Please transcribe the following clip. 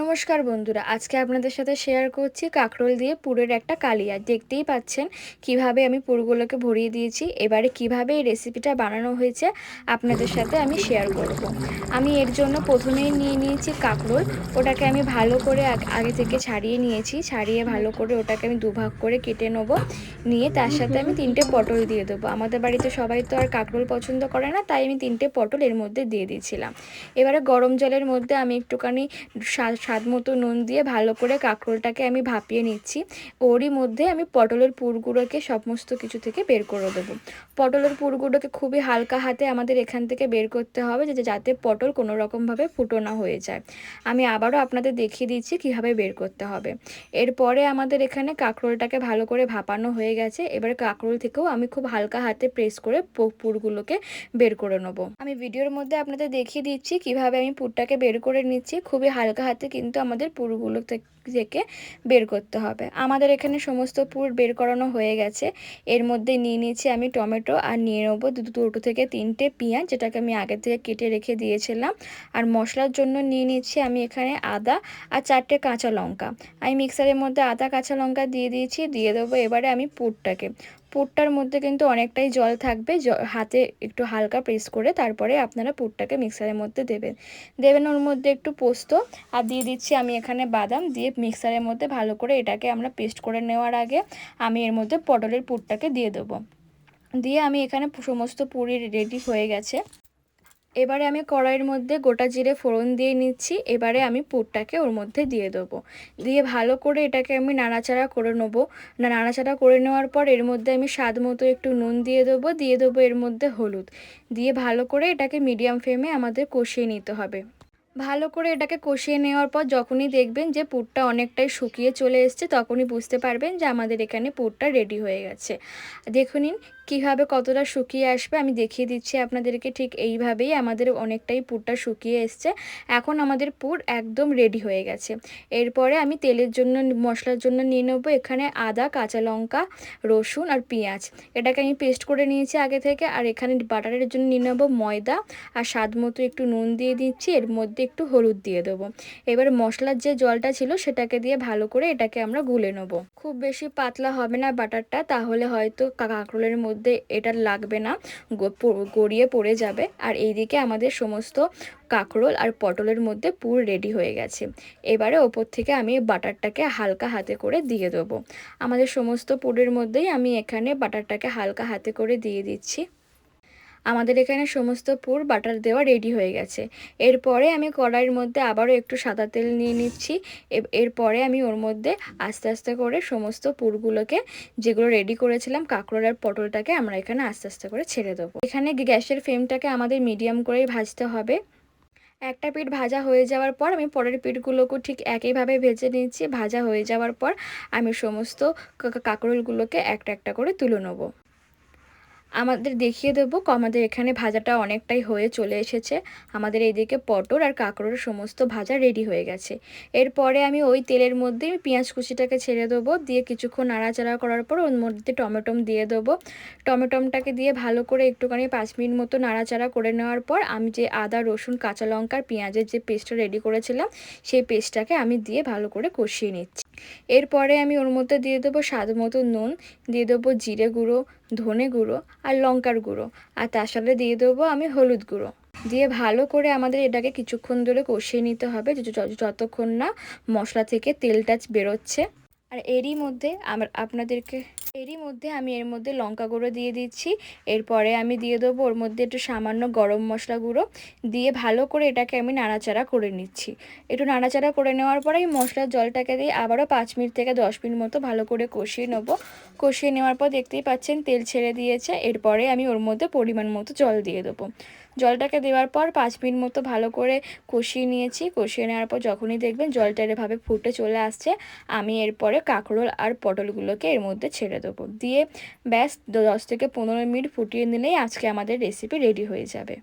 নমস্কার বন্ধুরা, আজকে আপনাদের সাথে শেয়ার করছি কাঁকরোল দিয়ে পুরের একটা কালিয়া। দেখতেই পাচ্ছেন কীভাবে আমি পুরগুলোকে ভরিয়ে দিয়েছি, এবারে কীভাবে এই রেসিপিটা বানানো হয়েছে আপনাদের সাথে আমি শেয়ার করব। আমি এর জন্য প্রথমেই নিয়ে নিয়েছি কাঁকরোল, ওটাকে আমি ভালো করে আগে থেকে ছাড়িয়ে নিয়েছি, ছাড়িয়ে ভালো করে ওটাকে আমি দুভাগ করে কেটে নেব, নিয়ে তার সাথে আমি তিনটে পটল দিয়ে দেবো। আমাদের বাড়িতে সবাই তো আর কাঁকরোল পছন্দ করে না, তাই আমি তিনটে পটল এর মধ্যে দিয়ে দিয়েছিলাম। এবারে গরম জলের মধ্যে আমি একটুখানি স্বাদ মতো নুন দিয়ে ভালো করে কাঁকরোলটাকে আমি ভাপিয়ে নিচ্ছি। ওরই মধ্যে আমি পটলের পুরগুলোকে সমস্ত কিছু থেকে বের করে দেবো। পটলের পুরগুলোকে খুবই হালকা হাতে আমাদের এখান থেকে বের করতে হবে যে, যাতে পটল কোনো রকমভাবে ফুটো না হয়ে যায়। আমি আবারও আপনাদের দেখিয়ে দিচ্ছি কীভাবে বের করতে হবে। এরপরে আমাদের এখানে কাঁকরোলটাকে ভালো করে ভাপানো হয়ে গেছে। এবার কাঁকরোল থেকেও আমি খুব হালকা হাতে প্রেস করে পুরগুলোকে বের করে নেব। আমি ভিডিওর মধ্যে আপনাদের দেখিয়ে দিচ্ছি কীভাবে আমি পুরটাকে বের করে নিচ্ছি। খুবই হালকা হাতে কিন্তু আমাদের পুরগুলো থেকে বের করতে হবে। আমাদের এখানে সমস্ত পুর বের করানো হয়ে গেছে। এর মধ্যে নিয়ে নিয়েছি আমি টমেটো আর নিয়ে নেব দুটো থেকে তিনটে পেঁয়াজ, যেটাকে আমি আগে থেকে কেটে রেখে দিয়েছিলাম। আর মশলার জন্য নিয়ে নিচ্ছি আমি এখানে আদা আর চারটে কাঁচা লঙ্কা। আমি মিক্সারের মধ্যে আদা, কাঁচা লঙ্কা দিয়ে দিয়েছি, দিয়ে দেবো এবারে আমি পুরটাকে। পুরটার মধ্যে কিন্তু অনেকটাই জল থাকবে। হাতে একটু হালকা প্রেস করে তারপরে আপনারা পুরটাকে মিক্সারের মধ্যে দেবেন। দেবেন ওর মধ্যে একটু পোস্ত আর দিয়ে দিচ্ছি আমি এখানে বাদাম। দিয়ে মিক্সারের মধ্যে ভালো করে এটাকে আমরা পেস্ট করে নেওয়ার আগে আমি এর মধ্যে পটলের পুরটাকে দিয়ে দেবো। দিয়ে আমি এখানে সমস্ত পুরি রেডি হয়ে গেছে। এবারে আমি কড়াইয়ের মধ্যে গোটা জিরে ফোড়ন দিয়ে নিচ্ছি। এবারে আমি পুরটাকে ওর মধ্যে দিয়ে দেবো। দিয়ে ভালো করে এটাকে আমি নাড়াচাড়া করে নেব। নাড়াচাড়া করে নেওয়ার পর এর মধ্যে আমি স্বাদ মতো একটু নুন দিয়ে দেবো। দিয়ে দেবো এর মধ্যে হলুদ। দিয়ে ভালো করে এটাকে মিডিয়াম ফ্লেমে আমাদের কষিয়ে নিতে হবে। ভালো করে এটাকে কষিয়ে নেওয়ার পর যখনই দেখবেন যে পুরটা অনেকটাই শুকিয়ে চলে এসছে, তখনই বুঝতে পারবেন যে আমাদের এখানে পুরটা রেডি হয়ে গেছে। দেখুন কীভাবে কতটা শুকিয়ে আসবে, আমি দেখিয়ে দিচ্ছি আপনাদেরকে ঠিক এইভাবেই আমাদের অনেকটাই পুরটা শুকিয়ে এসছে। এখন আমাদের পুর একদম রেডি হয়ে গেছে। এরপরে আমি তেলের জন্য, মশলার জন্য নিয়ে নেব এখানে আদা, কাঁচা লঙ্কা, রসুন আর পেঁয়াজ। এটাকে আমি পেস্ট করে নিয়েছি আগে থেকে, আর এখানে বাটারের জন্য নিয়ে নেব ময়দা, আর স্বাদ মতো একটু নুন দিয়ে দিচ্ছি। এর মধ্যে একটু হলুদ দিয়ে দেবো। এবার মশলার যে জলটা ছিল সেটাকে দিয়ে ভালো করে এটাকে আমরা গুলে নেব। খুব বেশি পাতলা হবে না বাটারটা, তাহলে হয়তো কাঁকরোলের মধ্যে এটা লাগবে না গড়িয়ে পড়ে যাবে। আর এইদিকে আমাদের সমস্ত কাঁকরোল আর পটলের মধ্যে পুর রেডি হয়ে গেছে। এবারে ওপর থেকে আমি বাটারটাকে হালকা হাতে করে দিয়ে দেবো। আমাদের সমস্ত পুরের মধ্যেই আমি এখানে বাটারটাকে হালকা হাতে করে দিয়ে দিচ্ছি। আমাদের এখানে সমস্ত পুর বাটার দেওয়া রেডি হয়ে গেছে। এরপরে আমি কড়াইয়ের মধ্যে আবারও একটু সাদা তেল নিয়ে নিচ্ছি। এরপরে আমি ওর মধ্যে আস্তে আস্তে করে সমস্ত পুরগুলোকে যেগুলো রেডি করেছিলাম কাঁকড়োর আর পটলটাকে আমরা এখানে আস্তে আস্তে করে ছেড়ে দেবো। এখানে গ্যাসের ফ্লেমটাকে আমাদের মিডিয়াম করেই ভাজতে হবে। একটা পিঠ ভাজা হয়ে যাওয়ার পর আমি পরের পিঠগুলোকেও ঠিক একইভাবে ভেজে নিচ্ছি। ভাজা হয়ে যাওয়ার পর আমি সমস্ত কাঁকরোলগুলোকে একটা একটা করে তুলে নেব। আমাদের দেখিয়ে দেবো আমাদের এখানে ভাজাটা অনেকটাই হয়ে চলে এসেছে। আমাদের এইদিকে পটল আর কাঁকড়োর সমস্ত ভাজা রেডি হয়ে গেছে। এরপরে আমি ওই তেলের মধ্যে পেঁয়াজ কুচিটাকে ছেড়ে দেবো, দিয়ে কিছুক্ষণ নাড়াচাড়া করার পর ওর মধ্যে টমেটম দিয়ে দেবো। টমেটমটাকে দিয়ে ভালো করে একটুখানি পাঁচ মিনিট মতো নাড়াচাড়া করে নেওয়ার পর আমি যে আদা, রসুন, কাঁচা লঙ্কার পেঁয়াজের যে পেস্টটা রেডি করেছিলাম, সেই পেস্টটাকে আমি দিয়ে ভালো করে কষিয়ে নিচ্ছি। এরপরে আমি ওর মধ্যে দিয়ে দেবো স্বাদ মতো নুন, দিয়ে দেবো জিরে গুঁড়ো, ধনে গুঁড়ো আর লঙ্কার গুঁড়ো। আর তার সাথে দিয়ে দেবো আমি হলুদ গুঁড়ো। দিয়ে ভালো করে আমাদের এটাকে কিছুক্ষণ ধরে কষিয়ে নিতে হবে যতক্ষণ না মশলা থেকে তেলটা বেরোচ্ছে। আর এরই মধ্যে আমার, আপনাদেরকে, এরই মধ্যে আমি এর মধ্যে লঙ্কা গুঁড়ো দিয়ে দিচ্ছি। এরপরে আমি দিয়ে দেবো ওর মধ্যে একটু সামান্য গরম মশলা গুঁড়ো। দিয়ে ভালো করে এটাকে আমি নাড়াচাড়া করে নিচ্ছি। একটু নাড়াচাড়া করে নেওয়ার পরে এই মশলার জলটাকে দিয়ে আবারও পাঁচ মিনিট থেকে দশ মিনিট মতো ভালো করে কষিয়ে নেব। কষিয়ে নেওয়ার পর দেখতেই পাচ্ছেন তেল ছেড়ে দিয়েছে। এরপরে আমি ওর মধ্যে পরিমাণ মতো জল দিয়ে দেবো। জলটাকে দেওয়ার পর পাঁচ মিনিট মতো ভালো করে কষিয়ে নিয়েছি। কষিয়ে নেওয়ার পর যখনই দেখবেন জলটা এভাবে ফুটে চলে আসছে, আমি এরপরে কাঁকরোল আর পটলগুলোকে এর মধ্যে ছেড়ে দেবো। দিয়ে ব্যাস দশ থেকে পনেরো মিনিট ফুটিয়ে নিলেই আজকে আমাদের রেসিপি রেডি হয়ে যাবে।